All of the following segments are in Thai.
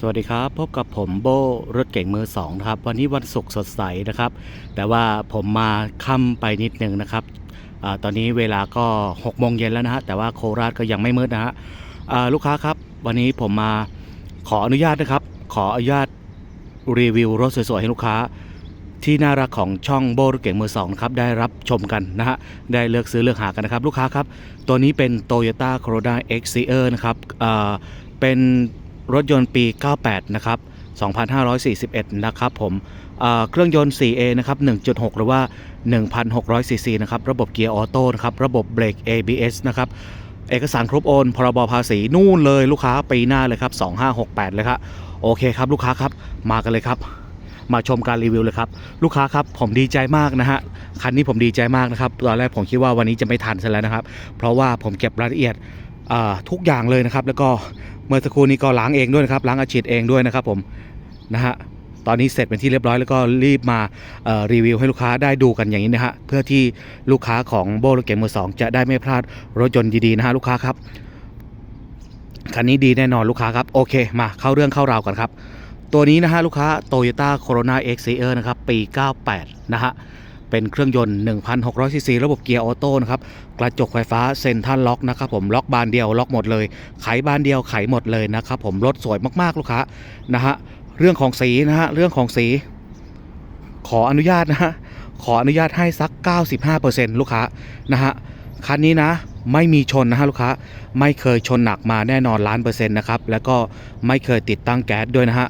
สวัสดีครับพบกับผมโบรถเก่งมือสองนะครับ วันนี้วันศุกร์สดใสนะครับ แต่ว่าผมมาค่ำไปนิดนึงนะครับอตอนนี้เวลาก็6โมงเย็นแล้วนะฮะแต่ว่าโคราชก็ยังไม่มืดนะฮะลูกค้าครับ วันนี้ผมมาขออนุญาตนะครับ ขออนุญาตรีวิวรถสวยๆให้ลูกค้า ที่น่ารักของช่องโบรถเก่งมือสองนะครับได้รับชมกันนะฮะได้เลือกซื้อเลือกหากันนะครับ ลูกค้าครับตัวนี้เป็น Toyota Corolla XCR นะครับเป็น รถยนต์ปี 98 นะครับ 2541 นะครับผมเครื่องยนต์ 4A นะครับ 1.6 หรือว่า 1,600 ซีซีนะครับ ระบบเกียร์ออโต้นะครับ ระบบเบรก ABS นะครับ เอกสารครบโอน พรบภาษีนู่นเลยลูกค้าปีหน้าเลยครับ 2568 เลยครับ โอเคครับลูกค้าครับ มากันเลยครับมาชมการรีวิวเลยครับ ลูกค้าครับผมดีใจมากนะฮะคันนี้ผมดีใจมากนะครับตอนแรกผมคิดว่าวันนี้จะไม่ทันซะแล้วนะครับ เพราะว่าผมเก็บรายละเอียด ทุกอย่างเลยนะครับ แล้วก็เมื่อสักครู่นี้ก็ล้างเองด้วยนะครับล้างอาชีดเองด้วยนะครับผมนะฮะตอนนี้เสร็จเป็นที่เรียบร้อยแล้วก็รีบมารีวิวให้ลูกค้าได้ดูกันอย่างนี้นะฮะเพื่อที่ลูกค้าของโบรถเก๋งมือสองจะได้ไม่พลาดรถยนต์ดีๆนะฮะลูกค้าครับคันนี้ดีแน่นอนลูกค้าครับโอเคมาเข้าเรื่องเข้าราวกันครับ ตัวนี้นะฮะลูกค้า Toyota Corona XCR นะครับปี 98 นะฮะ เป็นเครื่องยนต์ 1,600 ซีซีระบบเกียร์ออโต้นะครับ กระจกไฟฟ้าเซ็นทรัลล็อกนะครับผม ล็อกบานเดียวล็อกหมดเลย ไขบานเดียวไขหมดเลยนะครับผม รถสวยมากๆลูกค้านะฮะ เรื่องของสีนะฮะ เรื่องของสี ขออนุญาตนะฮะ ขออนุญาตให้สัก 95%ลูกค้านะฮะ คันนี้นะไม่มีชนนะฮะลูกค้า ไม่เคยชนหนักมาแน่นอนล้านเปอร์เซ็นต์นะครับ แล้วก็ไม่เคยติดตั้งแก๊สด้วยนะฮะ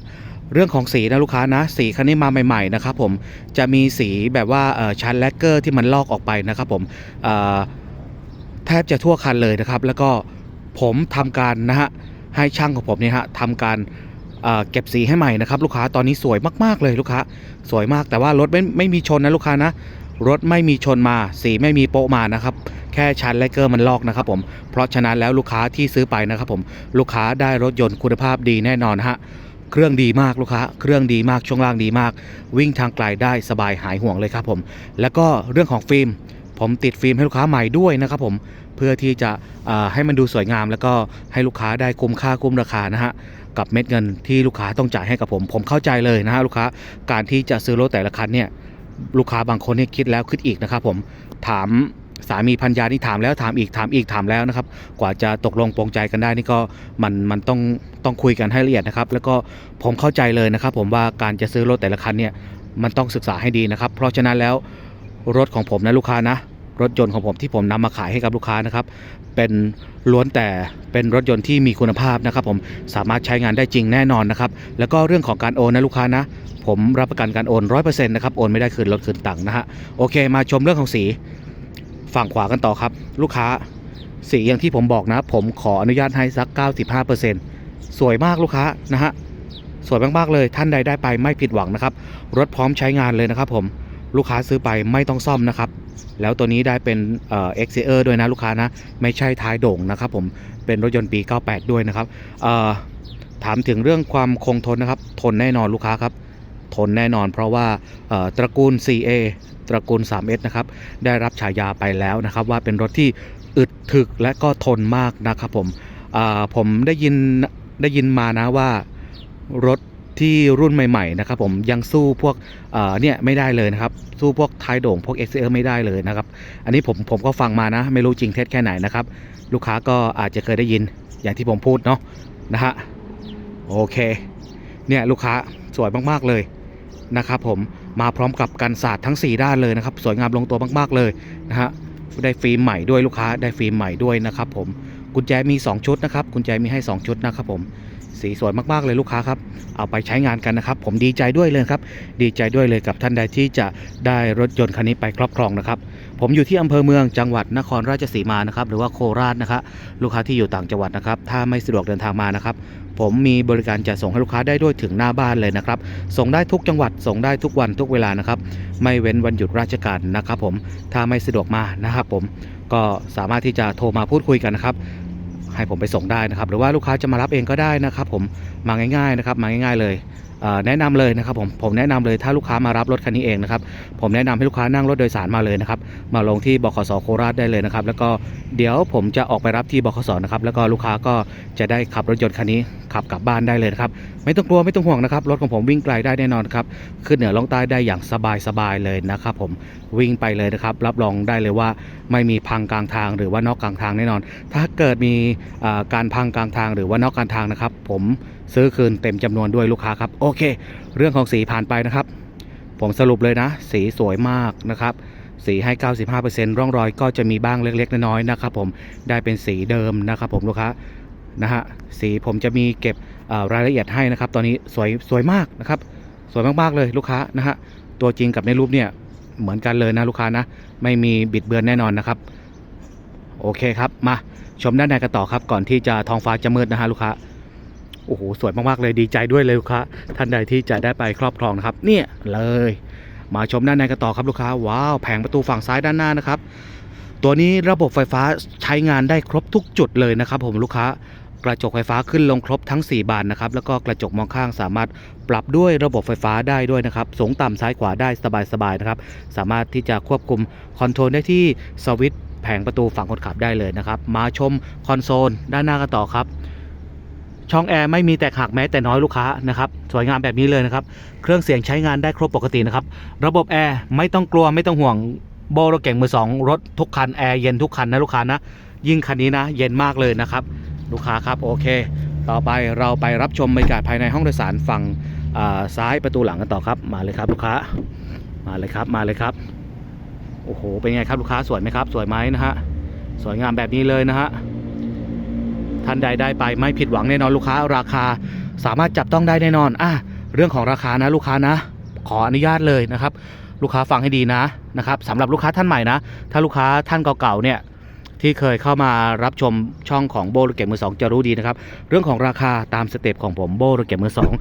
เรื่องของสีนะลูกค้านะ สีคันนี้มาใหม่ ๆ นะครับผมจะมีสีแบบว่าชั้นแลกเกอร์ที่มันลอกออกไปนะครับผมแทบจะทั่วคันเลยนะครับ แล้วก็ผมทำการนะฮะให้ช่างของผมเนี่ยฮะทำการเอ่อเก็บสีให้ใหม่นะครับ ลูกค้าตอนนี้สวยมากๆเลยลูกค้า สวยมากแต่ว่ารถไม่ไม่มีชนนะลูกค้านะรถไม่มีชนมาสีไม่มีโปะมานะครับ แค่ชั้นแลกเกอร์มันลอกนะครับผมเพราะฉะนั้นแล้วลูกค้าที่ซื้อไปนะครับผมลูกค้าได้รถยนต์คุณภาพดีแน่นอนฮะ เครื่องดีมากลูกค้า เครื่องดีมากช่วงล่างดีมาก วิ่งทางไกลได้สบายหายห่วงเลยครับผม แล้วก็เรื่องของฟิล์มผมติดฟิล์มให้ลูกค้าใหม่ด้วยนะครับผมเพื่อที่จะให้มันดูสวยงาม แล้วก็ให้ลูกค้าได้คุ้มค่าคุ้มราคานะฮะกับเม็ดเงินที่ลูกค้าต้องจ่ายให้กับผม ผมเข้าใจเลยนะฮะลูกค้าการที่จะซื้อรถแต่ละคันเนี่ยลูกค้าบางคนเนี่ยคิดแล้วคิดอีกนะครับผมถามสามีพันยานี่ถามแล้วถามอีกถามอีกถามแล้วนะครับ กว่าจะตกลงปรงใจกันได้นี่ก็มันมันต้อง ต้องคุยกันให้ละเอียดนะครับ แล้วก็ผมเข้าใจเลยนะครับ ผมว่าการจะซื้อรถแต่ละคันเนี่ยมันต้องศึกษาให้ดีนะครับ เพราะฉะนั้นแล้วรถของผมนะลูกค้านะ รถยนต์ของผมที่ผมนำมาขายให้กับลูกค้านะครับ เป็นล้วนแต่เป็นรถยนต์ที่มีคุณภาพนะครับ ผมสามารถใช้งานได้จริงแน่นอนนะครับ แล้วก็เรื่องของการโอนนะลูกค้านะ ผมรับประกันการโอนร้อยเปอร์เซ็นต์นะครับโอนไม่ได้คืนรถคืนตังค์นะฮะโอเค มาชมเรื่องของสีฝั่งขวากันต่อครับ ลูกค้าสีอย่างที่ผมบอกนะ ผมขออนุญาตให้สัก 95% สวยมากลูกค้านะฮะสวยมากๆเลยท่านใดได้ไปไม่ผิดหวังนะครับ รถพร้อมใช้งานเลยนะครับผมลูกค้าซื้อไปไม่ต้องซ่อมนะครับ แล้วตัวนี้ได้เป็นเอ่อ XCR ด้วยนะลูกค้านะไม่ใช่ท้ายโด่งนะครับผมเป็นรถยนต์ปี 98 ด้วยนะครับถามถึงเรื่องความคงทนนะครับ ทนแน่นอนลูกค้าครับ ทนแน่นอนเพราะว่าตระกูล CA ตระกูล 3S นะครับ ได้รับฉายาไปแล้วนะครับ ว่าเป็นรถที่อึดถึกและก็ทนมากนะครับผมผมได้ยิน ได้ยินมานะว่ารถที่รุ่นใหม่ๆนะครับผมยังสู้พวกเนี่ยไม่ได้เลยนะครับ สู้พวกท้ายโด่งพวก XCR ไม่ได้เลยนะครับ อันนี้ผมผมก็ฟังมานะ ไม่รู้จริงเท็จแค่ไหนนะครับ ลูกค้าก็อาจจะเคยได้ยินอย่างที่ผมพูดเนาะนะฮะโอเคเนี่ยลูกค้าสวยมากๆเลยนะครับผมมาพร้อมกับกันศาสตร์ทั้ง 4 ด้านเลยนะครับ สวยงามลงตัวมากๆเลยนะฮะได้ฟิล์มใหม่ด้วยลูกค้าได้ฟิล์มใหม่ด้วยนะครับผม กุญแจมี 2 ชุดนะครับ กุญแจมีให้ 2 ชุดนะครับผมสีสวยมากๆเลยลูกค้าครับ เอาไปใช้งานกันนะครับ ผมดีใจด้วยเลยครับ ดีใจด้วยเลยกับท่านใดที่จะได้รถยนต์คันนี้ไปครอบครองนะครับ ผมอยู่ที่อำเภอเมืองจังหวัดนครราชสีมานะครับ หรือว่าโคราชนะครับ ลูกค้าที่อยู่ต่างจังหวัดนะครับ ถ้าไม่สะดวกเดินทางมานะครับ ผมมีบริการจัดส่งให้ลูกค้าได้ด้วยถึงหน้าบ้านเลยนะครับ ส่งได้ทุกจังหวัด ส่งได้ทุกวันทุกเวลานะครับ ไม่เว้นวันหยุดราชการนะครับ ผม ถ้าไม่สะดวกมานะครับ ผม ก็สามารถที่จะโทรมาพูดคุยกันนะครับ ให้ผมไปส่งได้นะครับ หรือว่าลูกค้าจะมารับเองก็ได้นะครับ ผมมาง่ายๆนะครับ มาง่าย ๆเลย แนะนำเลยนะครับผมผมแนะนำเลยถ้าลูกค้ามารับรถคันนี้เองนะครับผมแนะนำให้ลูกค้านั่งรถโดยสารมาเลยนะครับมาลงที่บขสโคราชได้เลยนะครับแล้วก็เดี๋ยวผมจะออกไปรับที่บขสนะครับแล้วก็ลูกค้าก็จะได้ขับรถยนต์คันนี้ขับกลับบ้านได้เลยนะครับไม่ต้องกลัวไม่ต้องห่วงนะครับรถของผมวิ่งไกลได้แน่นอนครับขึ้นเหนือลงใต้ได้อย่างสบายๆเลยนะครับผมวิ่งไปเลยนะครับรับรองได้เลยว่าไม่มีพังกลางทางหรือว่านอกกลางทางแน่นอน ถ้าเกิดมีการพังกลางทางหรือว่านอกกลางทางนะครับผมซื้อคืนเต็มจำนวนด้วยลูกค้าครับโอเค เรื่องของสีผ่านไปนะครับ ผมสรุปเลยนะ สีสวยมากนะครับ สีให้ 95%ร่องรอยก็จะมีบ้างเล็ก ๆ น้อยๆนะครับ ผมได้เป็นสีเดิมนะครับ ผมลูกค้านะฮะสีผมจะมีเก็บรายละเอียดให้นะครับ ตอนนี้สวยสวยมากนะครับ สวยมากๆเลยลูกค้านะฮะตัวจริงกับในรูปเนี่ยเหมือนกันเลยนะลูกค้านะ ไม่มีบิดเบือนแน่นอนนะครับ โอเคครับมาชมด้านในกันต่อครับ ก่อนที่จะท้องฟ้าจะมืดนะฮะลูกค้า โอ้โหสวยมากๆเลยดีใจด้วยเลยลูกค้าท่านใดที่จะได้ไปครอบครองนะครับ เนี่ยเลยมาชมด้านในกันต่อครับลูกค้าว้าวแผงประตูฝั่งซ้ายด้านหน้านะครับ ตัวนี้ระบบไฟฟ้าใช้งานได้ครบทุกจุดเลยนะครับ ผมลูกค้ากระจกไฟฟ้าขึ้นลงครบทั้ง 4 บานนะครับ แล้วก็กระจกมองข้างสามารถปรับด้วยระบบไฟฟ้าได้ด้วยนะครับ สูงต่ำซ้ายขวาได้สบายๆนะครับ สามารถที่จะควบคุมคอนโทรลได้ที่สวิตช์แผงประตูฝั่งคนขับได้เลยนะครับ มาชมคอนโซลด้านหน้ากันต่อครับ ช่องแอร์ไม่มีแตกหักแม้แต่น้อยลูกค้านะครับสวยงามแบบนี้เลยนะครับ เครื่องเสียงใช้งานได้ครบปกตินะครับ ระบบแอร์ไม่ต้องกลัวไม่ต้องห่วงโบรถเก่งมือสองรถทุกคันแอร์เย็นทุกคันนะลูกค้านะ ยิ่งคันนี้นะ เย็นมากเลยนะครับ ลูกค้าครับโอเค ต่อไปเราไปรับชมบรรยากาศภายในห้องโดยสารฝั่งซ้ายประตูหลังกันต่อครับมาเลยครับลูกค้ามาเลยครับมาเลยครับโอ้โหเป็นไงครับลูกค้าสวยไหมครับ สวยไหมนะฮะสวยงามแบบนี้เลยนะฮะ ท่านใดได้ไปไม่ผิดหวังแน่นอนลูกค้าราคา สามารถจับต้องได้แน่นอนอะเรื่องของราคานะลูกค้านะ ขออนุญาตเลยนะครับ ลูกค้าฟังให้ดีนะนะครับสำหรับลูกค้าท่านใหม่นะ ถ้าลูกค้าท่านเก่าๆเนี่ย ที่เคยเข้ามารับชมช่องของโบรเก็บมือสองจะรู้ดีนะครับ เรื่องของราคาตามสเต็ปของผมโบรเก็บมือสอง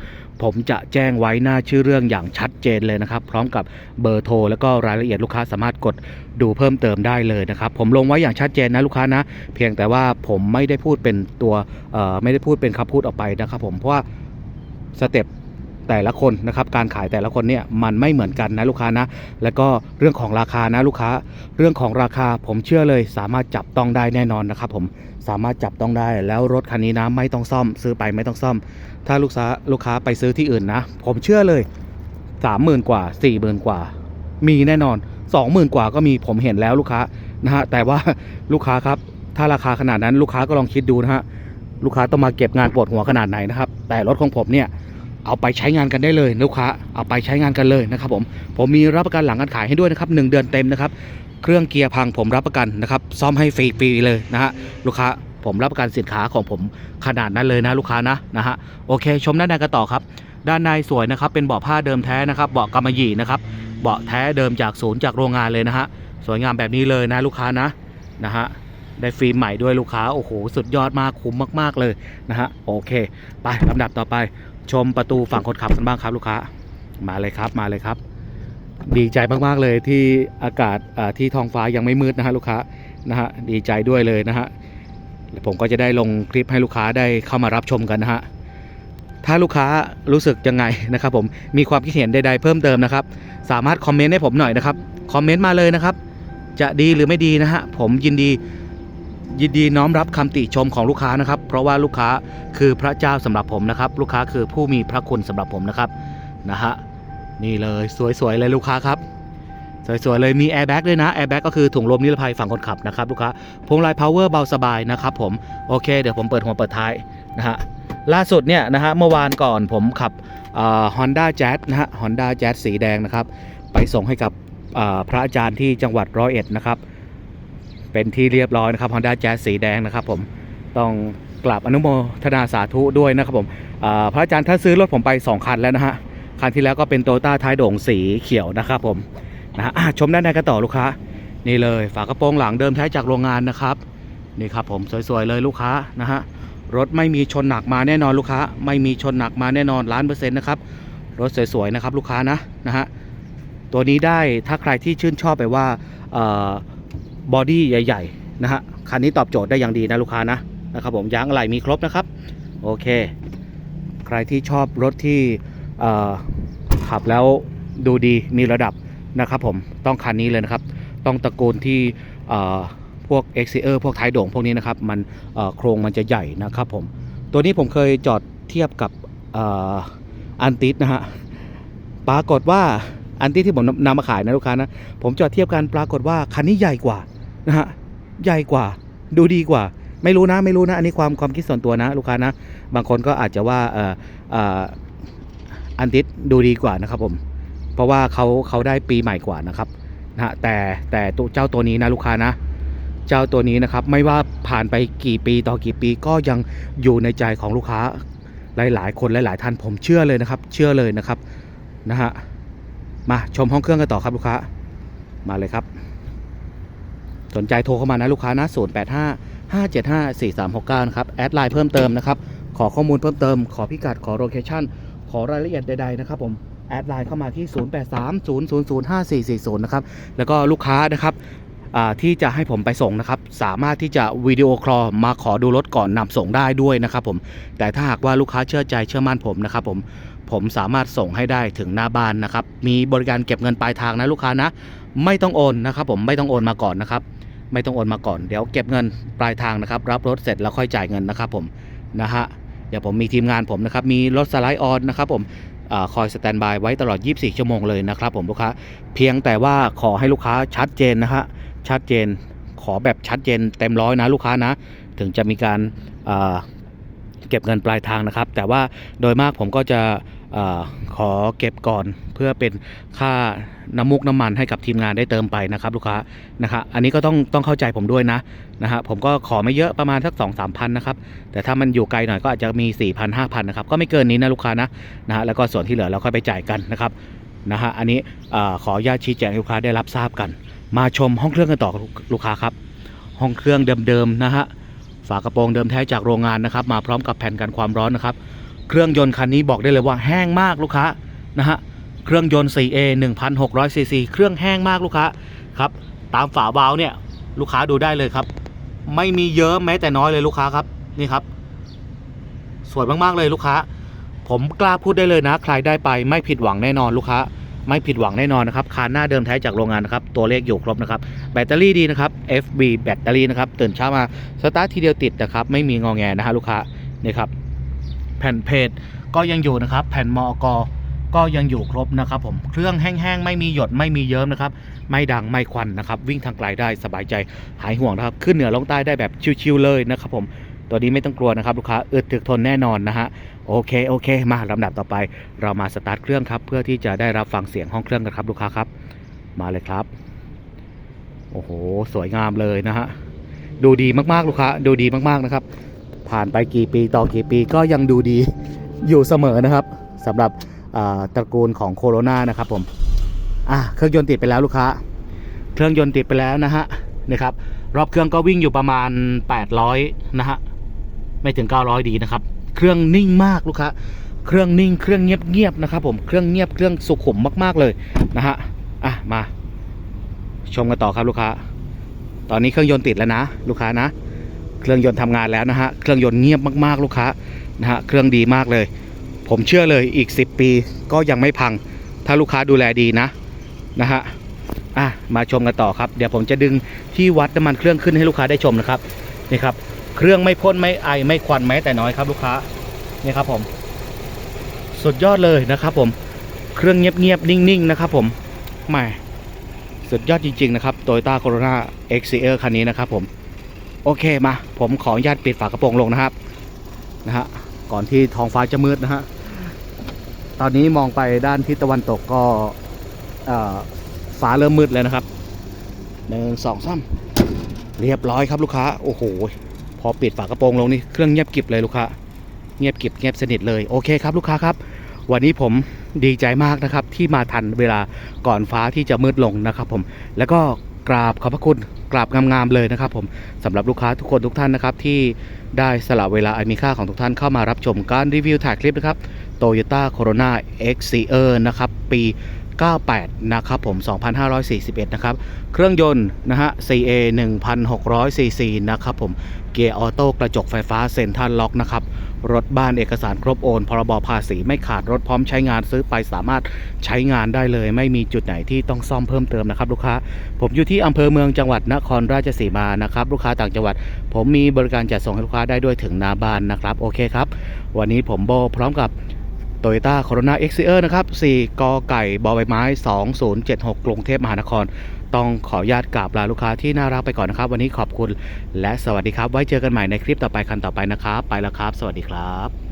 ผมจะแจ้งไว้หน้าชื่อเรื่องอย่างชัดเจนเลยนะครับ พร้อมกับเบอร์โทรแล้วก็รายละเอียดลูกค้าสามารถกดดูเพิ่มเติมได้เลยนะครับ ผมลงไว้อย่างชัดเจนนะลูกค้านะ เพียงแต่ว่าผมไม่ได้พูดเป็นตัวไม่ได้พูดเป็นคำพูดออกไปนะครับ ผมเพราะว่าสเต็ป แต่ละคนนะครับการขายแต่ละคนเนี่ยมันไม่เหมือนกันนะลูกค้านะ แล้วก็เรื่องของราคานะลูกค้า เรื่องของราคาผมเชื่อเลย สามารถจับต้องได้แน่นอนนะครับผมสามารถจับต้องได้แล้วรถคันนี้นะไม่ต้องซ่อมซื้อไปไม่ต้องซ่อม ถ้าลูกค้าลูกค้าไปซื้อที่อื่นนะ ผมเชื่อเลยสามหมื่นกว่าสี่หมื่นกว่า มีแน่นอนสองหมื่นกว่าก็มีผมเห็นแล้วลูกค้านะฮะแต่ว่าลูกค้าครับถ้าราคาขนาดนั้นลูกค้าก็ลองคิดดูนะฮะลูกค้าต้องมาเก็บงานปวดหัวขนาดไหนนะครับ แต่รถของผมเนี่ย เอาไปใช้งานกันได้เลยลูกค้าเอาไปใช้งานกันเลยนะครับผมผมมีรับประกันหลังการขายให้ด้วยนะครับหนึ่งเดือนเต็มนะครับเครื่องเกียร์พังผมรับประกันนะครับซ่อมให้ฟรีๆเลยนะฮะลูกค้าผมรับประกันสินค้าของผมขนาดนั้นเลยนะลูกค้านะนะฮะโอเค ชมด้านในกันต่อครับ ด้านในสวยนะครับเป็นเบาะผ้าเดิมแท้นะครับเบาะกำมะหยี่นะครับเบาะแท้เดิมจากศูนย์จากโรงงานเลยนะฮะสวยงามแบบนี้เลยนะลูกค้านะนะฮะได้ฟิล์มใหม่ด้วยลูกค้าโอ้โหสุดยอดมากคุ้มมาก ๆเลยนะฮะโอเค ไปลำดับต่อไป ชมประตูฝั่งคนขับกันบ้างครับลูกค้ามาเลยครับมาเลยครับ ดีใจมากๆเลยที่อากาศที่ท้องฟ้ายังไม่มืดนะฮะลูกค้านะฮะดีใจด้วยเลยนะฮะผมก็จะได้ลงคลิปให้ลูกค้าได้เข้ามารับชมกันนะฮะถ้าลูกค้ารู้สึกยังไงนะครับผมมีความคิดเห็นใดๆเพิ่มเติมนะครับ สามารถคอมเมนต์ให้ผมหน่อยนะครับคอมเมนต์มาเลยนะครับ จะดีหรือไม่ดีนะฮะผมยินดี ยินดีน้อมรับคำติชมของลูกค้านะครับ เพราะว่าลูกค้าคือพระเจ้าสำหรับผมนะครับ ลูกค้าคือผู้มีพระคุณสำหรับผมนะครับนะฮะนี่เลยสวยๆเลยลูกค้าครับ สวยๆเลยมีแอร์แบ็กด้วยนะแอร์แบ็กก็คือถุงลมนิรภัยฝั่งคนขับนะครับลูกค้าพวงมาลัยพาวเวอร์เบาสบายนะครับผมโอเคเดี๋ยวผมเปิดหัวเปิดท้ายนะฮะล่าสุดเนี่ยนะฮะเมื่อวานก่อนผมขับฮอนด้าแจ๊นะฮะฮอนด้าแจ๊สสีแดงนะครับ ไปส่งให้กับพระอาจารย์ที่จังหวัดร้อยเอ็ดนะครับ เป็นที่เรียบร้อยนะครับ Honda Jazz สีแดงนะครับผมต้องกราบอนุโมทนาสาธุด้วยนะครับผมพระอาจารย์ท่านซื้อรถผมไป 2 คันแล้วนะฮะ คันที่แล้วก็เป็นโตต้าท้ายโด่งสีเขียวนะครับผมนะฮะชมด้านในกันต่อลูกค้า นี่เลยฝากระโปรงหลังเดิมแท้จากโรงงานนะครับนี่ครับผมสวยๆเลยลูกค้านะฮะรถไม่มีชนหนักมาแน่นอนลูกค้า ไม่มีชนหนักมาแน่นอนล้านเปอร์เซ็นต์นะครับรถสวยๆนะครับลูกค้านะนะฮะตัวนี้ได้ถ้าใครที่ชื่นชอบไปว่า บอดี้ใหญ่ๆนะฮะคันนี้ตอบโจทย์ได้อย่างดีนะลูกค้านะนะครับผมยางอะไหล่มีครบนะครับ โอเค ใครที่ชอบรถที่ขับแล้วดูดีมีระดับนะครับผมต้องคันนี้เลยนะครับ ต้องตระกูลที่เอ่อพวก x อ r พวกท้ายโด่งพวกนี้นะครับ มันโครงมันจะใหญ่นะครับผม ตัวนี้ผมเคยจอดเทียบกับอันติสนะฮะปรากฏว่าอันติสที่ผมนำนำมาขายนะลูกค้านะ ผมจอดเทียบกันปรากฏว่าคันนี้ใหญ่กว่า นะฮะใหญ่กว่า ดูดีกว่า ไม่รู้นะไม่รู้นะ อันนี้ความความคิดส่วนตัวนะ ลูกค้านะ บางคนก็อาจจะว่าเอ่อเอ่ออันติสดูดีกว่านะครับผม เพราะว่าเขาเขาได้ปีใหม่กว่านะครับนะฮะแต่แต่ตัวเจ้าตัวนี้นะลูกค้านะ เจ้าตัวนี้นะครับไม่ว่าผ่านไปกี่ปีต่อกี่ปีก็ยังอยู่ในใจของลูกค้าหลาย ๆ คนหลาย ๆ ท่านผมเชื่อเลยนะครับ เชื่อเลยนะครับนะฮะมาชมห้องเครื่องกันต่อครับลูกค้ามาเลยครับ สนใจโทรเข้ามานะลูกค้านะ0 8 5 5 7 5 4 3 6 9นะครับแอดไลน์เพิ่มเติมนะครับ ขอข้อมูลเพิ่มเติม ขอพิกัดขอโลเคชั่นขอรายละเอียดใดๆนะครับผมแอดไลน์เข้ามาที่ 0830005440 นะครับ แล้วก็ลูกค้านะครับที่จะให้ผมไปส่งนะครับ สามารถที่จะวิดีโอคอลมาขอดูรถก่อนนำส่งได้ด้วยนะครับผมแต่ถ้าหากว่าลูกค้าเชื่อใจเชื่อมั่นผมนะครับผมผมสามารถส่งให้ได้ถึงหน้าบ้านนะครับ มีบริการเก็บเงินปลายทางนะลูกค้านะ ไม่ต้องโอนนะครับผมไม่ต้องโอนมาก่อนนะครับ ไม่ต้องโอนมาก่อนเดี๋ยวเก็บเงินปลายทางนะครับ รับรถเสร็จแล้วค่อยจ่ายเงินนะครับผมนะฮะเดี๋ยวผมมีทีมงานผมนะครับ มีรถสไลด์ออนนะครับผมอคอยสแตนบายไว้ตลอด 24 ชั่วโมงเลยนะครับผมลูกค้าเพียงแต่ว่าขอให้ลูกค้าชัดเจนนะฮะชัดเจนขอแบบชัดเจนเต็มร้อยนะลูกค้านะ ถึงจะมีการาเก็บเงินปลายทางนะครับ แต่ว่าโดยมากผมก็จะอขอเก็บก่อนเพื่อเป็นค่า น้ำมุกน้ำมันให้กับทีมงานได้เติมไปนะครับลูกค้านะครับอันนี้ก็ต้องต้องเข้าใจผมด้วยนะนะฮะผมก็ขอไม่เยอะประมาณสัก2 3 0 0พันนะครับแต่ถ้ามันอยู่ไกลหน่อยก็อาจจะมี4 0 0 0 5 0 0นะครับก็ไม่เกินนี้นะลูกค้านะนะฮะแล้วก็ส่วนที่เหลือเราค่อยไปจ่ายกันนะครับนะฮะอันนี้ขออนุญาตชี้แจงลูกค้าได้รับทราบกัน มาชมห้องเครื่องกันต่อลูกค้าครับ ห้องเครื่องเดิมๆนะฮะฝากระโปรงเดิมแท้จากโรงงานนะครับ มาพร้อมกับแผ่นกันความร้อนนะครับ เครื่องยนต์คันนี้บอกได้เลยว่าแห้งมากลูกค้านะฮะ เครื่องยนต์ 4A 1,600 cc เครื่องแห้งมากลูกค้าครับ ตามฝาวาล์วเนี่ยลูกค้าดูได้เลยครับ ไม่มีเยอะแม้แต่น้อยเลยลูกค้าครับนี่ครับ สวยมากๆเลยลูกค้า ผมกล้าพูดได้เลยนะ ใครได้ไปไม่ผิดหวังแน่นอนลูกค้า ไม่ผิดหวังแน่นอนนะครับคานหน้าเดิมแท้จากโรงงานนะครับ ตัวเลขอยู่ครบนะครับ แบตเตอรี่ดีนะครับ FB แบตเตอรี่นะครับตื่นเช้ามาสตาร์ททีเดียวติดนะครับ ไม่มีงอแงนะฮะลูกค้านี่ครับแผ่นเพจก็ยังอยู่นะครับ แผ่นมอก ก็ยังอยู่ครบนะครับผมเครื่องแห้งๆ ไม่มีหยดไม่มีเยิ้มนะครับ ไม่ดังไม่ควันนะครับ วิ่งทางไกลได้สบายใจหายห่วงนะครับ ขึ้นเหนือลงใต้ได้แบบชิวๆเลยนะครับผมตัวนี้ไม่ต้องกลัวนะครับ ลูกค้าอึดถึกทนแน่นอนนะฮะโอเคโอเค มาลำดับต่อไป เรามาสตาร์ทเครื่องครับ เพื่อที่จะได้รับฟังเสียงห้องเครื่องกันครับ ลูกค้าครับ มาเลยครับ โอ้โห สวยงามเลยนะฮะดูดีมากๆลูกค้าดูดีมากๆนะครับ ผ่านไปกี่ปีต่อกี่ปีก็ยังดูดีอยู่เสมอนะครับสำหรับ ตระกูลของโคโรนานะครับผมอะเครื่องยนต์ติดไปแล้วลูกค้า เครื่องยนต์ติดไปแล้วนะฮะนะครับรอบเครื่องก็วิ่งอยู่ประมาณ 800 นะฮะไม่ถึง 900 ดีนะครับ เครื่องนิ่งมากลูกค้าเครื่องนิ่งเครื่องเงียบๆนะครับผมเครื่องเงียบเครื่องสุขุมมากๆเลยนะฮะอะมาชมกันต่อครับลูกค้า ตอนนี้เครื่องยนต์ติดแล้วนะ ลูกค้านะ เครื่องยนต์ทำงานแล้วนะฮะ เครื่องยนต์เงียบมากๆ ลูกค้านะฮะ เครื่องดีมากเลย ผมเชื่อเลยอีก 10 ปีก็ยังไม่พัง ถ้าลูกค้าดูแลดีนะนะฮะอะมาชมกันต่อครับ เดี๋ยวผมจะดึงที่วัดน้ำมันเครื่องขึ้นให้ลูกค้าได้ชมนะครับนี่ครับ เครื่องไม่พ่นไม่ไอไม่ควันแม้แต่น้อยครับลูกค้านี่ครับผมสุดยอดเลยนะครับผมเครื่องเงียบๆนิ่งๆนะครับผมแหม่สุดยอดจริง ๆ นะครับ Toyota Corona XCR คันนี้นะครับผม โอเคมา ผมขออนุญาตปิดฝากระโปรงลงนะครับนะฮะก่อนที่ท้องฟ้าจะมืดนะฮะ ตอนนี้มองไปด้านทิศตะวันตกก็ฟ้าเริ่มมืดแล้วนะครับหนึ่งสองสามเรียบร้อยครับลูกค้า โอ้โห พอปิดฝากระโปรงลงนี่เครื่องเงียบกิบเลยลูกค้า เงียบกิบเงียบสนิทเลย โอเคครับลูกค้าครับ วันนี้ผมดีใจมากนะครับ ที่มาทันเวลาก่อนฟ้าที่จะมืดลงนะครับผม แล้วก็กราบขอบพระคุณกราบงามๆเลยนะครับผมสำหรับลูกค้าทุกคนทุกท่านนะครับที่ได้สละเวลาอันมีค่าของทุกท่านเข้ามารับชมการรีวิวถ่ายคลิปนะครับ Toyota Corona XCR นะครับ ปี 98 นะครับผม 2541 นะครับ เครื่องยนต์นะฮะ CA 1,600 cc นะครับผม เกียร์ออโต้กระจกไฟฟ้าเซ็นทรัลล็อกนะครับ รถบ้านเอกสารครบโอน พรบภาษีไม่ขาดรถพร้อมใช้งานซื้อไปสามารถใช้งานได้เลย ไม่มีจุดไหนที่ต้องซ่อมเพิ่มเติมนะครับลูกค้า ผมอยู่ที่อำเภอเมืองจังหวัดนครราชสีมานะครับ ลูกค้าต่างจังหวัด ผมมีบริการจัดส่งให้ลูกค้าได้ด้วยถึงหน้าบ้านนะครับ โอเคครับ วันนี้ผมโบพร้อมกับ โตโยต้าโคโรนาเอ็กซิเออร์นะครับ4กไก่บอใบไม้ 2076 กรุงเทพมหานคร ต้องขออนุญาตกราบลาลูกค้าที่น่ารักไปก่อนนะครับ วันนี้ขอบคุณและสวัสดีครับ ไว้เจอกันใหม่ในคลิปต่อไปคันต่อไปนะครับ ไปแล้วครับ สวัสดีครับ